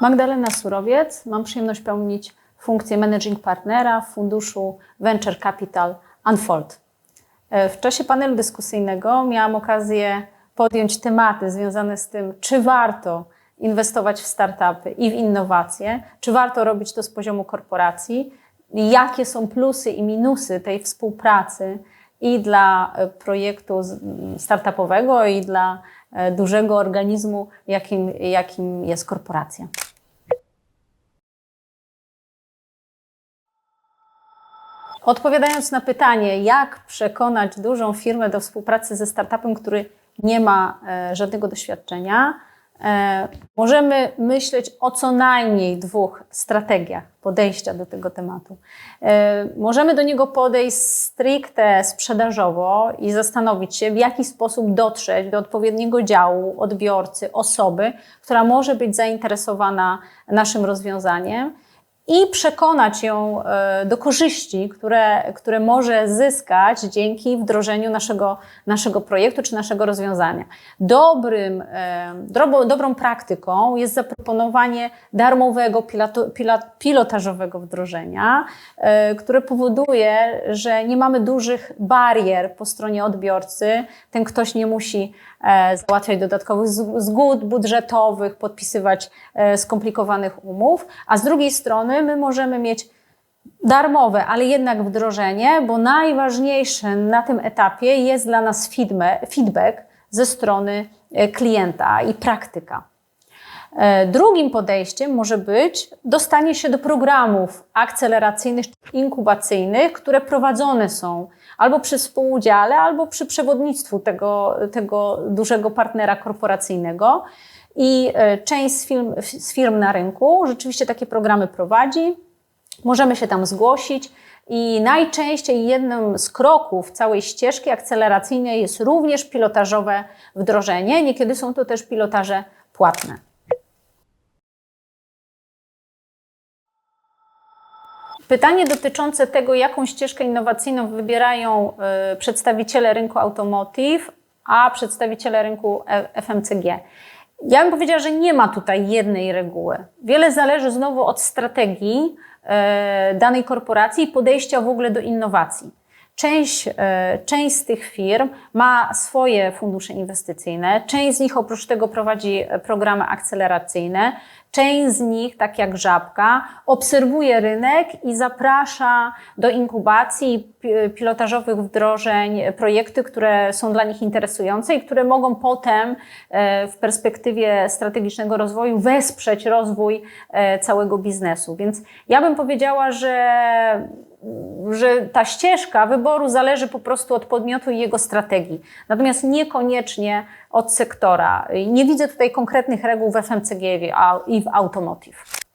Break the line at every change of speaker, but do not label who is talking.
Magdalena Surowiec. Mam przyjemność pełnić funkcję managing partnera w funduszu Venture Capital Unfold. E, W czasie panelu dyskusyjnego miałam okazję podjąć tematy związane z tym, czy warto inwestować w startupy i w innowacje, czy warto robić to z poziomu korporacji, jakie są plusy i minusy tej współpracy i dla e, projektu startupowego, i dla e, dużego organizmu, jakim, jakim jest korporacja. Odpowiadając na pytanie, jak przekonać dużą firmę do współpracy ze startupem, który nie ma e, żadnego doświadczenia, e, możemy myśleć o co najmniej dwóch strategiach podejścia do tego tematu. E, możemy do niego podejść stricte sprzedażowo i zastanowić się, w jaki sposób dotrzeć do odpowiedniego działu, odbiorcy, osoby, która może być zainteresowana naszym rozwiązaniem i przekonać ją e, do korzyści, które, które może zyskać dzięki wdrożeniu naszego, naszego projektu czy naszego rozwiązania. Dobrym, e, dobrą praktyką jest zaproponowanie darmowego piloto, pilot, pilotażowego wdrożenia, e, które powoduje, że nie mamy dużych barier po stronie odbiorcy. Ten ktoś nie musi załatwiać dodatkowych zgód budżetowych, podpisywać skomplikowanych umów, a z drugiej strony my możemy mieć darmowe, ale jednak wdrożenie, bo najważniejsze na tym etapie jest dla nas feedback ze strony e, klienta i praktyka. E, Drugim podejściem może być dostanie się do programów akceleracyjnych, inkubacyjnych, które prowadzone są albo przy współudziale, albo przy przewodnictwu tego, tego dużego partnera korporacyjnego. I e, część z firm, z firm na rynku rzeczywiście takie programy prowadzi. Możemy się tam zgłosić. I najczęściej jednym z kroków całej ścieżki akceleracyjnej jest również pilotażowe wdrożenie. Niekiedy są to też pilotaże płatne. Pytanie dotyczące tego, jaką ścieżkę innowacyjną wybierają y, przedstawiciele rynku automotive, a przedstawiciele rynku e- FMCG. Ja bym powiedziała, że nie ma tutaj jednej reguły. Wiele zależy znowu od strategii e, danej korporacji i podejścia w ogóle do innowacji. Część, e, część z tych firm ma swoje fundusze inwestycyjne, część z nich oprócz tego prowadzi e, programy akceleracyjne, część z nich, tak jak Żabka, obserwuje rynek i zaprasza do inkubacji pi- pilotażowych wdrożeń e, projekty, które są dla nich interesujące i które mogą potem w perspektywie strategicznego rozwoju wesprzeć rozwój całego biznesu. Więc ja bym powiedziała, że że ta ścieżka wyboru zależy po prostu od podmiotu i jego strategii, natomiast niekoniecznie od sektora. Nie widzę tutaj konkretnych reguł w FMCG i w automotive.